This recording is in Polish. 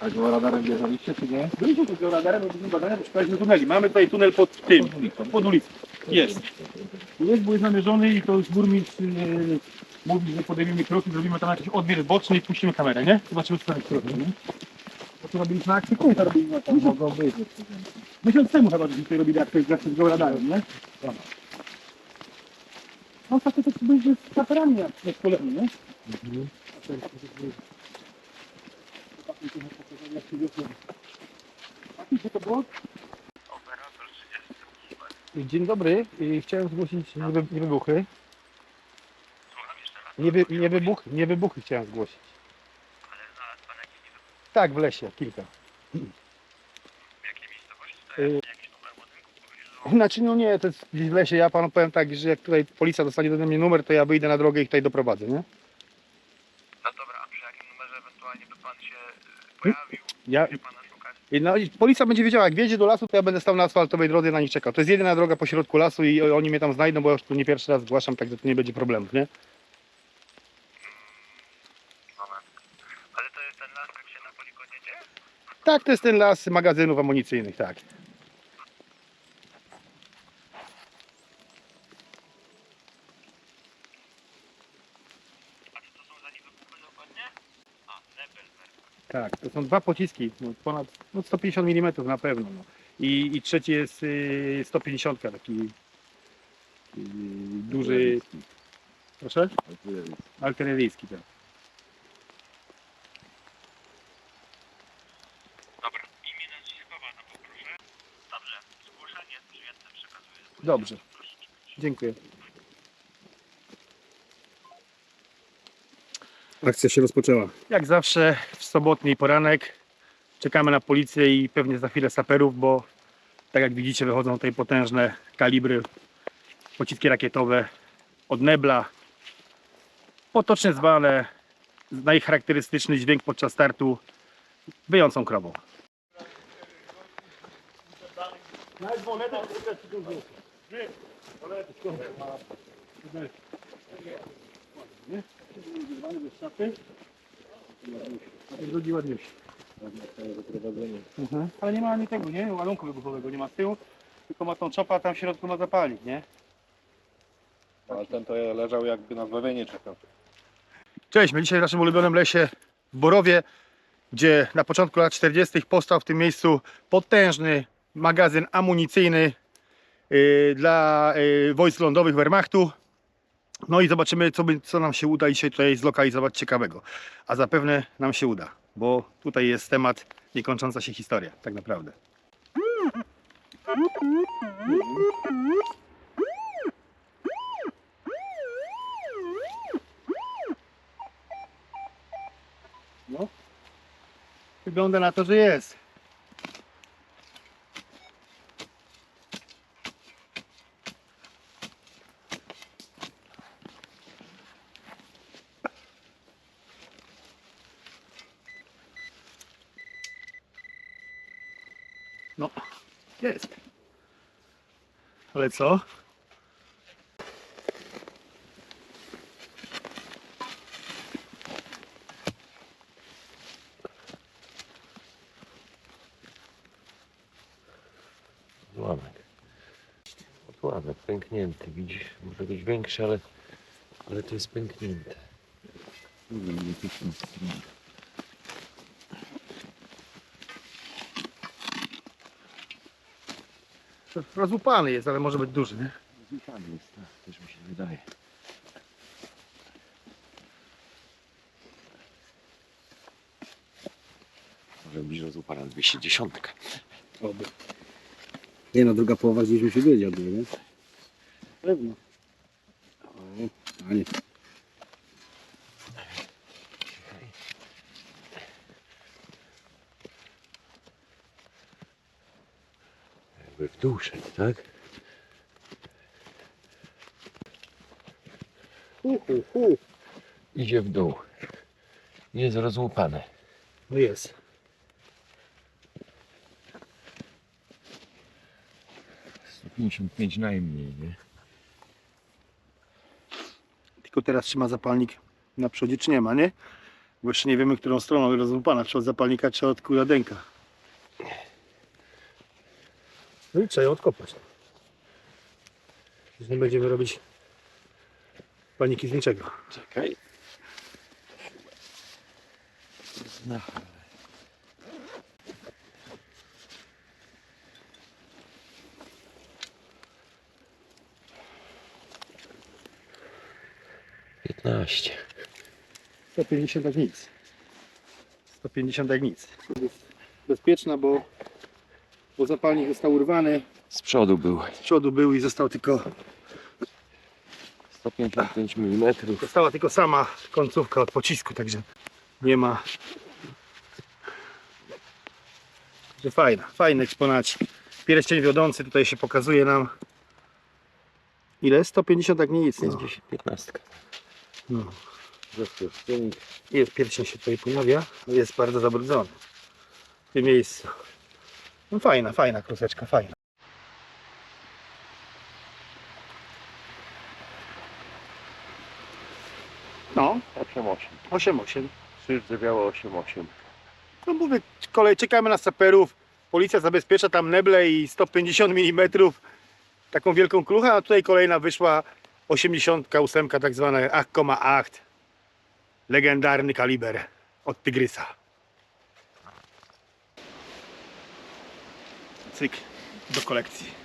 A georadarem bierzaliście, czy nie? Byliśmy tu z georadarem, robiliśmy badania, poszukaliśmy tuneli. Mamy tutaj tunel pod tym, pod ulicą. Jest. Jest, był zamierzony i to już burmistrz yy, mówi, że podejmiemy kroki, zrobimy tam jakiś odbiór boczny i puścimy kamerę, nie? Zobaczymy, co tam jest zrobione, nie? To co robiliśmy akcję kulta, robiliśmy tam. Mogą być. Miesiąc temu chyba, żeśmy tutaj robili akcję z georadarem, nie? No tak to to będzie z kamerami jak szkoleni, nie? Taki to było? Dzień dobry. Y, Chciałem zgłosić niewy, niewybuchy. Nie, wy, nie, wybuch, nie wybuchy chciałem zgłosić. Tak, w lesie, kilka. Y, Znaczy no nie, to jest gdzieś w lesie. Ja panu powiem tak, że jak tutaj policja dostanie do mnie numer, to ja wyjdę na drogę i tutaj doprowadzę, nie? No dobra, a przy jakim numerze ewentualnie by pan się y, pojawił? Ja, Gdzie pana szukać? i no, i policja będzie wiedziała, jak wjedzie do lasu, to ja będę stał na asfaltowej drodze na nich czekał. To jest jedyna droga po środku lasu i oni mnie tam znajdą, bo ja już tu nie pierwszy raz zgłaszam, także tu nie będzie problemów, nie? Moment. Ale to jest ten las, jak się na poligonie dzieje? Tak, to jest ten las magazynów amunicyjnych, tak. A co to są za niewybuchy dokładnie? A, Nebelberg. Tak, to są dwa pociski, no, ponad no 150 mm na pewno. No. I, I trzeci jest y, 150, taki y, duży. Proszę? Artyleryjski, tak. Dobra, imię nazwisko pana poproszę. Dobrze, zgłoszenie przyjęte przekazuję. Dobrze. Dziękuję. Akcja się rozpoczęła. Jak zawsze w sobotni poranek czekamy na policję i pewnie za chwilę saperów, bo tak jak widzicie wychodzą tutaj potężne kalibry, pociski rakietowe od Nebla. Potocznie zwane, na ich charakterystyczny dźwięk podczas startu wyjącą krową. Drugi ładniejszy. Mhm. Ale nie ma ani tego, nie? Ładunku wybuchowego nie ma z tyłu, tylko ma tą czopę, a tam w środku ma zapalnik, nie? Ale ten to leżał jakby na zbawienie czekał. Cześć, my dzisiaj w naszym ulubionym lesie w Borowie, gdzie na początku lat 40. powstał w tym miejscu potężny magazyn amunicyjny yy, dla yy, wojsk lądowych Wehrmachtu. No i zobaczymy, co, by, co nam się uda dzisiaj tutaj zlokalizować ciekawego. A zapewne nam się uda, bo tutaj jest temat niekończąca się historia, tak naprawdę. No. Wygląda na to, że jest. No, jest. Ale co? Odłamek. Odłamek pęknięty, widzisz? Może być większy, ale, ale to jest pęknięte. Rozłupany jest, ale może być duży, nie? Tam jest, tak, też mi się wydaje. Może być rozłupana 210. Oby. Nie no, druga połowa gdzieś być od niej, nie? Pewno. O, a Jakby w dół szedł, tak? Hu, hu, hu. Idzie w dół. Jest rozłupane. No jest. 155 najmniej, nie? Tylko teraz trzyma zapalnik na przodzie, czy nie ma, nie? Bo jeszcze nie wiemy, którą stroną rozłupana, czy od zapalnika, czy od kuladenka. No i trzeba ją odkopać. Już nie będziemy robić paniki z niczego. Czekaj. No. Piętnaście. 150 jak nic. 150 jak nic. Jest bezpieczna, bo, bo zapalnik został urwany. Z przodu był Z przodu był i został tylko, 155 mm. została tylko sama końcówka od pocisku, także nie ma. Także fajna, fajny eksponacik. Pierścień wiodący tutaj się pokazuje nam. Ile? 150 jak nic. No. 15. No. Jest, pierścień się tutaj pojawia, jest bardzo zabrudzony w tym miejscu. No fajna, fajna kruseczka, fajna. No, 8-8. 8-8. Przyrdzewiało 8-8. No mówię, kolej, czekamy na saperów. Policja zabezpiecza tam neble i 150 mm. Taką wielką kluchę, a tutaj kolejna wyszła 88 tak zwana 8,8. Legendarny kaliber od Tygrysa. Cyk do kolekcji.